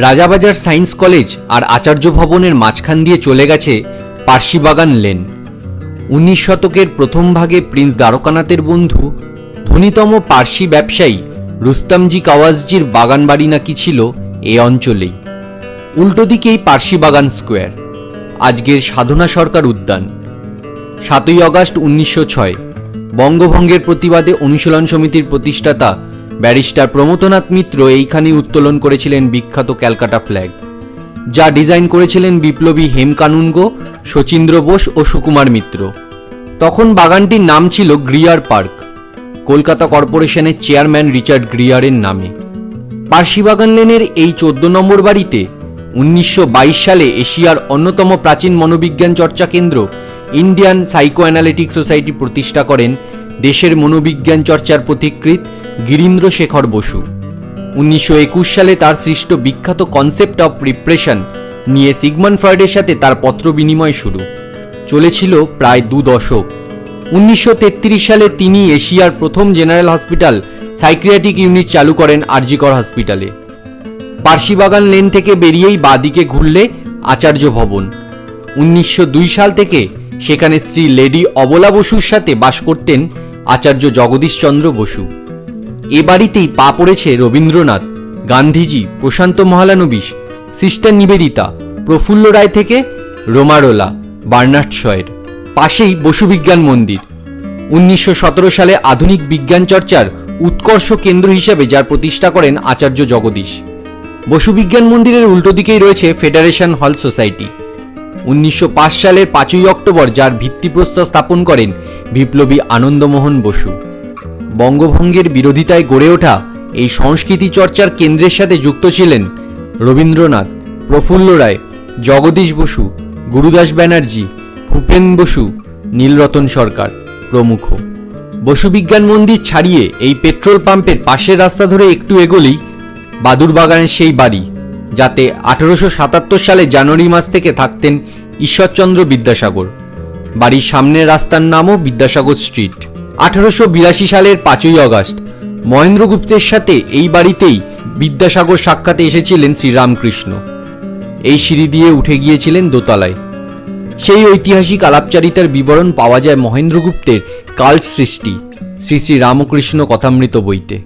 Rajabazar science college আর আচার্য ভবনের মাঝখান দিয়ে চলে গেছে পার্সিবাগান লেন। উনিশ শতকের প্রথম ভাগে প্রিন্স দ্বারকানাথের বন্ধু, ধনীতম পার্সি ব্যবসায়ী রুস্তামজি কাওয়াজজির বাগান বাড়ি নাকি ছিল এ অঞ্চলেই। উল্টো দিকেই পার্সি বাগান স্কোয়ার, আজকের সাধনা সরকার উদ্যান। সাতই আগস্ট উনিশশো ছয়, বঙ্গভঙ্গের প্রতিবাদে অনুশীলন সমিতির প্রতিষ্ঠাতা ব্যারিস্টার প্রমথনাথ মিত্র এইখানেই উত্তোলন করেছিলেন বিখ্যাত ক্যালকাটা ফ্ল্যাগ, যা ডিজাইন করেছিলেন বিপ্লবী হেমকানুনগো শচীন্দ্র বোস ও সুকুমার মিত্র। তখন বাগানটির নাম ছিল গ্রিয়ার পার্ক, কলকাতা কর্পোরেশনের চেয়ারম্যান রিচার্ড গ্রিয়ারের নামে। পার্সিবাগান লেনের এই চোদ্দ নম্বর বাড়িতে উনিশশো বাইশ সালে এশিয়ার অন্যতম প্রাচীন মনোবিজ্ঞান চর্চা কেন্দ্র ইন্ডিয়ান সাইকো অ্যানালিটিক সোসাইটি প্রতিষ্ঠা করেন দেশের মনোবিজ্ঞান চর্চার পথিকৃৎ গিরীন্দ্র শেখর বসু। উনিশশো একুশ সালে তার সৃষ্ট বিখ্যাত কনসেপ্ট অফ রিপ্রেশন নিয়ে সিগমান ফ্রয়েডের সাথে তার পত্র বিনিময় শুরু। চলেছিল প্রায় দু দশক। উনিশশো তেত্রিশ সালে তিনি এশিয়ার প্রথম জেনারেল হসপিটাল সাইক্রিয়াটিক ইউনিট চালু করেন আরজিকর হসপিটালে। পার্সিবাগান লেন থেকে বেরিয়েই বাদিকে ঘুরলে আচার্য ভবন। উনিশশো দুই সাল থেকে সেখানে স্ত্রী লেডি অবলা বসুর সাথে বাস করতেন আচার্য জগদীশচন্দ্র বসু। এ বাড়িতেই পা পড়েছে রবীন্দ্রনাথ, গান্ধীজি, প্রশান্ত মহালানবিশ, সিস্টার নিবেদিতা, প্রফুল্ল রায় থেকে রোমারোলা, বার্নার্ড পাশেই বসু বিজ্ঞান মন্দির। উনিশশো সতেরো সালে আধুনিক বিজ্ঞান চর্চার উৎকর্ষ কেন্দ্র হিসেবে যার প্রতিষ্ঠা করেন আচার্য জগদীশ। বসু বিজ্ঞান মন্দিরের উল্টো দিকেই রয়েছে ফেডারেশন হল সোসাইটি। উনিশশো পাঁচ সালের পাঁচই অক্টোবর যার ভিত্তিপ্রস্তর স্থাপন করেন বিপ্লবী আনন্দমোহন বসু। বঙ্গভঙ্গের বিরোধিতায় গড়ে ওঠা এই সংস্কৃতি চর্চার কেন্দ্রের সাথে যুক্ত ছিলেন রবীন্দ্রনাথ, প্রফুল্ল রায়, জগদীশ বসু, গুরুদাস ব্যানার্জি, ভূপেন বসু, নীলরতন সরকার প্রমুখ। বসু বিজ্ঞান মন্দির ছাড়িয়ে এই পেট্রোল পাম্পের পাশের রাস্তা ধরে একটু এগোলেই বাদুর বাগানের সেই বাড়ি, যাতে আঠারোশো সাতাত্তর সালে জানুয়ারি মাস থেকে থাকতেন ঈশ্বরচন্দ্র বিদ্যাসাগর। বাড়ির সামনের রাস্তার নামও বিদ্যাসাগর স্ট্রিট। আঠারোশো বিরাশি সালের পাঁচই আগস্ট। মহেন্দ্রগুপ্তের সাথে এই বাড়িতেই বিদ্যাসাগর সাক্ষাতে এসেছিলেন শ্রীরামকৃষ্ণ। এই সিঁড়ি দিয়ে উঠে গিয়েছিলেন দোতলায়। সেই ঐতিহাসিক আলাপচারিতার বিবরণ পাওয়া যায় মহেন্দ্রগুপ্তের কাল্ট সৃষ্টি শ্রী শ্রী রামকৃষ্ণ কথামৃত বইতে।